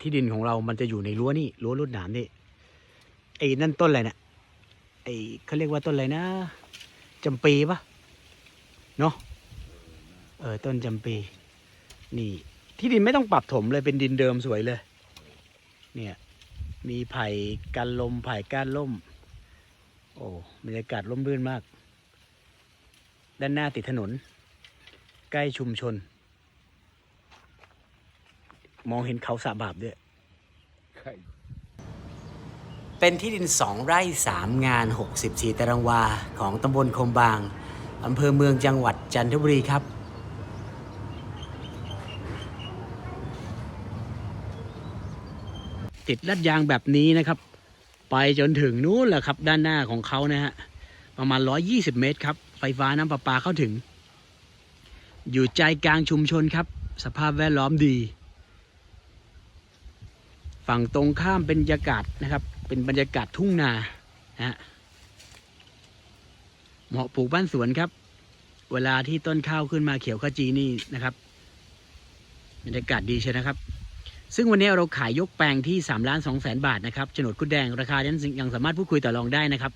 ที่ดินของเรามันจะอยู่ในรั้วนี่รั้วรวดหนามนี่ไอ้นั่นต้นอะไรเนี่ยไอ้เขาเรียกว่าต้นอะไรนะจำปีปะเนาะเออต้นจำปี นี่ ที่ดินไม่ต้องปรับถมเลยเป็นดินเดิมสวยเลย เนี่ย มีไผ่กันลมไผ่ก้านล่ม โอ้บรรยากาศร่มรื่นมาก ด้านหน้าติดถนน ใกล้ชุมชน มองเห็นเขาสาบาบด้วยใครเป็นที่ดินสองไร่สามงาน 64 ตารางวา ของตำบลคมบางอำเภอเมืองจังหวัดจันทบุรีครับ ติดลัดยางแบบนี้นะครับ ไปจนถึงนู้นแหละครับ ด้านหน้าของเขานะฮะ ประมาณ 120 เมตรครับ ไฟฟ้าน้ำประปาเข้าถึง อยู่ใจกลางชุมชนครับ สภาพแวดล้อมดี ฝั่งตรงข้ามเป็นบรรยากาศนะครับ เป็นบรรยากาศทุ่งนานะฮะเหมาะปลูกบ้านสวนครับ เวลาที่ต้นข้าวขึ้นมาเขียวขจีนี่นะครับบรรยากาศดีใช่นะครับ ซึ่งวันนี้เราขายยกแปลงที่3ล้าน2แสนบาทนะครับโฉนดกุดแดงราคานั้นยังสามารถพูดคุยต่อรองได้นะครับ